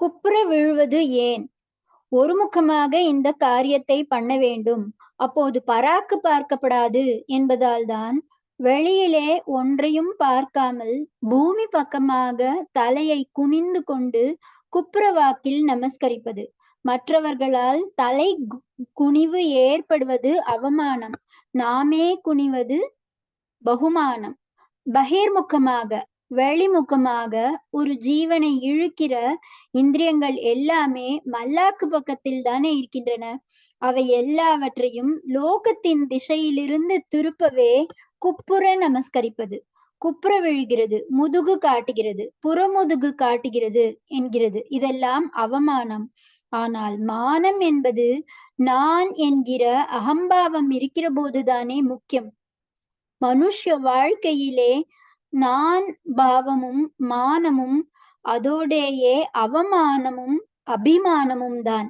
குப்புற விழுவது ஏன்? ஒருமுகமாக இந்த காரியத்தை பண்ண வேண்டும். அப்போது பராக்கு பார்க்கப்படாது என்பதால்தான் வெளியிலே ஒன்றையும் பார்க்காமல் பூமி பக்கமாக தலையை குனிந்து கொண்டு குப்புரவாக்கில் நமஸ்கரிப்பது. மற்றவர்களால் தலை குனிவு ஏற்படுவது அவமானம். நாமே குனிவது பகுமானம். பகிர்முகமாக வெளிமுகமாக ஒரு ஜீவனை இழுக்கிற இந்திரியங்கள் எல்லாமே மல்லாக்கு பக்கத்தில் தானே இருக்கின்றன. அவை எல்லாவற்றையும் லோகத்தின் திசையிலிருந்து திருப்பவே குப்புற நமஸ்கரிப்பது. குப்புற விழுகிறது முதுகு காட்டுகிறது புறமுதுகு காட்டுகிறது என்கிறது. இதெல்லாம் அவமானம். ஆனால் மானம் என்பது நான் என்கிற அகம்பாவம் இருக்கிற போதுதானே முக்கியம். மனுஷ வாழ்க்கையிலே நான் பாவமும் மானமும் அதோடேயே அவமானமும் அபிமானமும் தான்.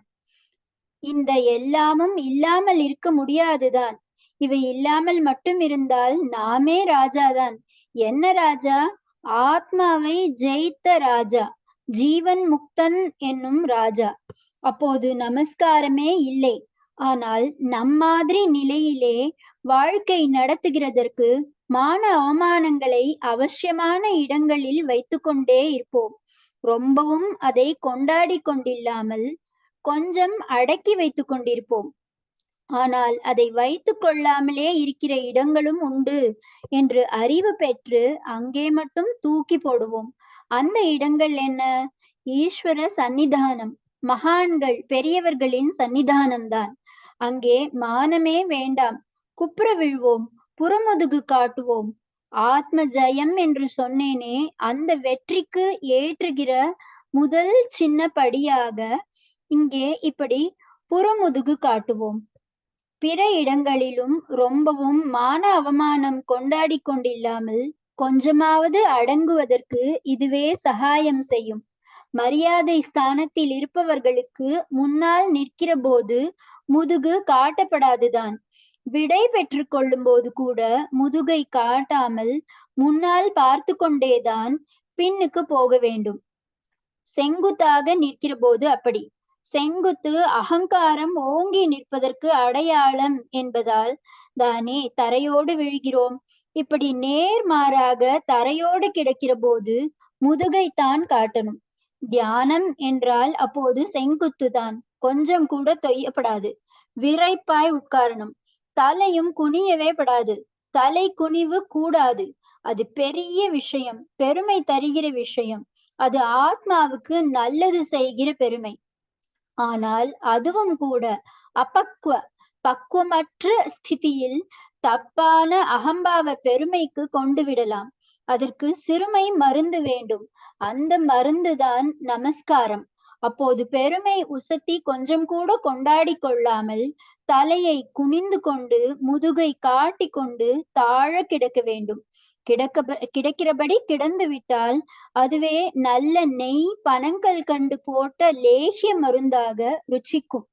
இந்த எல்லாமும் இல்லாமல் இருக்க முடியாதுதான் இவை இல்லாமல் மட்டும் இருந்தால் நாமே ராஜாதான் என்ன ராஜா? ஆத்மாவை ஜெயித்த ராஜா. ஜீவன் முக்தன் என்னும் ராஜா. அப்போது நமஸ்காரமே இல்லை. ஆனால் நம்மாதிரி நிலையிலே வாழ்க்கை நடத்துகிறதற்கு மான அவமானங்களை அவசியமான இடங்களில் வைத்துக்கொண்டே இருப்போம். ரொம்பவும் அதை கொண்டாடி கொண்டில்லாமல் கொஞ்சம் அடக்கி வைத்துக் கொண்டிருப்போம். ஆனால் அதை வைத்து கொள்ளாமலே இருக்கிற இடங்களும் உண்டு என்று அறிவு பெற்று அங்கே மட்டும் தூக்கி போடுவோம். அந்த இடங்கள் என்ன? ஈஸ்வர சன்னிதானம் மகான்கள் பெரியவர்களின் சன்னிதானம்தான் அங்கே மானமே வேண்டாம். குப்புற விழ்வோம். புறமுதுகு காட்டுவோம். ஆத்ம ஜெயம் என்று சொன்னேனே அந்த வெற்றிக்கு ஏற்றுகிற முதல் சின்ன படியாக இங்கே இப்படி புறமுதுகு காட்டுவோம். பிற இடங்களிலும் ரொம்பவும் மான அவமானம் கொண்டாடி கொண்டில்லாமல் கொஞ்சமாவது அடங்குவதற்கு இதுவே சகாயம் செய்யும். மரியாதை ஸ்தானத்தில் இருப்பவர்களுக்கு முன்னால் நிற்கிற போது முதுகு காட்டப்படாதுதான். விடை பெற்று கொள்ளும் போது கூட முதுகை காட்டாமல் முன்னால் பார்த்து கொண்டேதான் பின்னுக்கு போக வேண்டும். செங்குத்தாக நிற்கிற போது அப்படி. செங்குத்து அகங்காரம் ஓங்கி நிற்பதற்கு அடையாளம் என்பதால் தானே தரையோடு விழுகிறோம். இப்படி நேர்மாறாக தரையோடு கிடக்கிற போது முதுகைத்தான் காட்டணும். தியானம் என்றால் அப்போது செங்குத்துதான். கொஞ்சம் கூட தொய்யப்படாது. விரைப்பாய் உட்காரணும். தலையும் குனியவே படாது. தலை குனிவு கூடாது. அது பெரிய விஷயம். பெருமை தருகிற விஷயம். அது ஆத்மாவுக்கு நல்லது செய்கிற பெருமை. ஆனால் அதுவும் கூட அபக்குவ பக்குவமற்ற ஸ்திதியில் தப்பான அகம்பாவ பெருமைக்கு கொண்டு விடலாம். அதற்கு சிறுமை மருந்து வேண்டும். அந்த மருந்துதான் நமஸ்காரம். அப்போது பெருமை உசத்தி கொஞ்சம் கூட கொண்டாடி கொள்ளாமல் தலையை குனிந்து கொண்டு முதுகை காட்டி கொண்டு தாழ கிடக்க வேண்டும். கிடக்க கிடக்கிறபடி கிடந்து விட்டால் அதுவே நல்ல நெய் பனங்கள் கண்டு போட்ட லேகிய மருந்தாக ருச்சிக்கும்.